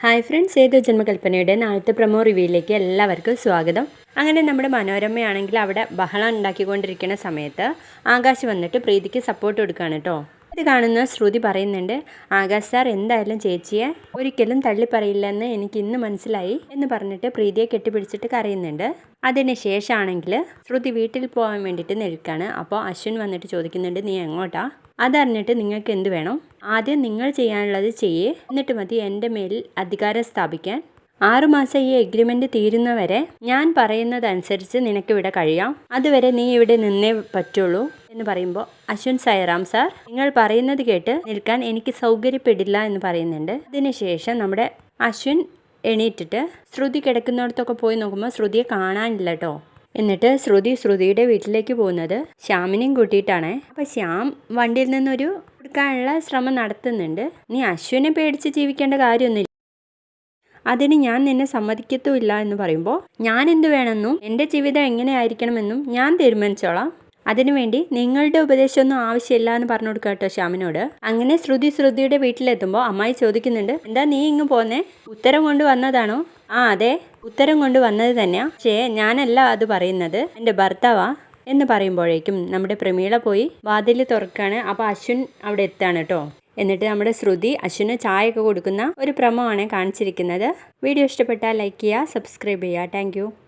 Hi friends ഏതോ ജന്മകൽപ്പനയുടെ നാളത്തെ promo റിവ്യൂയിലേക്ക് എല്ലാവർക്കും സ്വാഗതം. അങ്ങനെ നമ്മുടെ മനോരമയാണെങ്കിൽ അവിടെ ബഹളം ഉണ്ടാക്കിക്കൊണ്ടിരിക്കുന്ന സമയത്ത് ആകാശ് വന്നിട്ട് പ്രീതിക്ക് സപ്പോർട്ട് കൊടുക്കുകയാണ് കേട്ടോ ഇത് കാണുന്ന ശ്രുതി പറയുന്നുണ്ട് ആകാശ് സാർ എന്തായാലും ചേച്ചിയെ ഒരിക്കലും തള്ളി പറയില്ലെന്ന് എനിക്ക് ഇന്ന് മനസ്സിലായി എന്ന് പറഞ്ഞിട്ട് പ്രീതിയെ കെട്ടിപ്പിടിച്ചിട്ട് കരയുന്നുണ്ട്. അതിന് ശേഷമാണെങ്കിൽ ശ്രുതി വീട്ടിൽ പോകാൻ വേണ്ടിയിട്ട് നിൽക്കുകയാണ് അപ്പോൾ അശ്വിൻ വന്നിട്ട് ചോദിക്കുന്നുണ്ട് നീ എങ്ങോട്ടാ? അതറിഞ്ഞിട്ട് നിങ്ങൾക്ക് എന്ത് വേണം? ആദ്യം നിങ്ങൾ ചെയ്യാനുള്ളത് ചെയ്യേ. എന്നിട്ട് മതി എന്റെ മേലിൽ അധികാരം സ്ഥാപിക്കാൻ. ആറുമാസം ഈ എഗ്രിമെന്റ് തീരുന്നവരെ ഞാൻ പറയുന്നതനുസരിച്ച് നിനക്ക് ഇവിടെ കഴിയാം. അതുവരെ നീ ഇവിടെ നിന്നേ പറ്റുള്ളൂ എന്ന് പറയുമ്പോൾ അശ്വിൻ സൈറാം സാർ നിങ്ങൾ പറയുന്നത് കേട്ട് നിൽക്കാൻ എനിക്ക് സൗകര്യപ്പെടില്ല എന്ന് പറയുന്നുണ്ട്. അതിനുശേഷം നമ്മുടെ അശ്വിൻ എണീറ്റിട്ട് ശ്രുതി കിടക്കുന്നിടത്തൊക്കെ പോയി നോക്കുമ്പോൾ ശ്രുതിയെ കാണാനില്ല കേട്ടോ എന്നിട്ട് ശ്രുതി ശ്രുതിയുടെ വീട്ടിലേക്ക് പോകുന്നത് ശ്യാമിനെയും കൂട്ടിയിട്ടാണ്. അപ്പം ശ്യാം വണ്ടിയിൽ നിന്നൊരു കൊടുക്കാനുള്ള ശ്രമം നടത്തുന്നുണ്ട്. നീ അശ്വിനെ പേടിച്ച് ജീവിക്കേണ്ട കാര്യമൊന്നുമില്ല. അതിന് ഞാൻ നിന്നെ സമ്മതിക്കത്തുമില്ല എന്ന് പറയുമ്പോൾ ഞാൻ എന്ത് വേണമെന്നും എന്റെ ജീവിതം എങ്ങനെയായിരിക്കണമെന്നും ഞാൻ തീരുമാനിച്ചോളാം. അതിനുവേണ്ടി നിങ്ങളുടെ ഉപദേശമൊന്നും ആവശ്യമില്ല എന്ന് പറഞ്ഞു കൊടുക്കുക കേട്ടോ ശ്യാമിനോട്. അങ്ങനെ ശ്രുതി ശ്രുതിയുടെ വീട്ടിലെത്തുമ്പോൾ അമ്മായി ചോദിക്കുന്നുണ്ട് എന്താ നീ ഇങ്ങ് പോന്നേ? ഉത്തരം കൊണ്ട് വന്നതാണോ? ആ അതെ ഉത്തരം കൊണ്ട് വന്നത് തന്നെയാ. പക്ഷേ ഞാനല്ല അത് പറയുന്നത്. എന്റെ ഭർത്താവാ. എന്ന് പറയുമ്പോഴേക്കും നമ്മുടെ പ്രമീള പോയി വാതിൽ തുറക്കാണ്. അപ്പോൾ അശ്വിൻ അവിടെ എത്താണ് കേട്ടോ? എന്നിട്ട് നമ്മുടെ ശ്രുതി അശ്വിന് ചായയൊക്കെ കൊടുക്കുന്ന ഒരു പ്രമോ ആണ് കാണിച്ചിരിക്കുന്നത്. വീഡിയോ ഇഷ്ടപ്പെട്ടാൽ ലൈക്ക് ചെയ്യുക സബ്സ്ക്രൈബ് ചെയ്യുക. താങ്ക്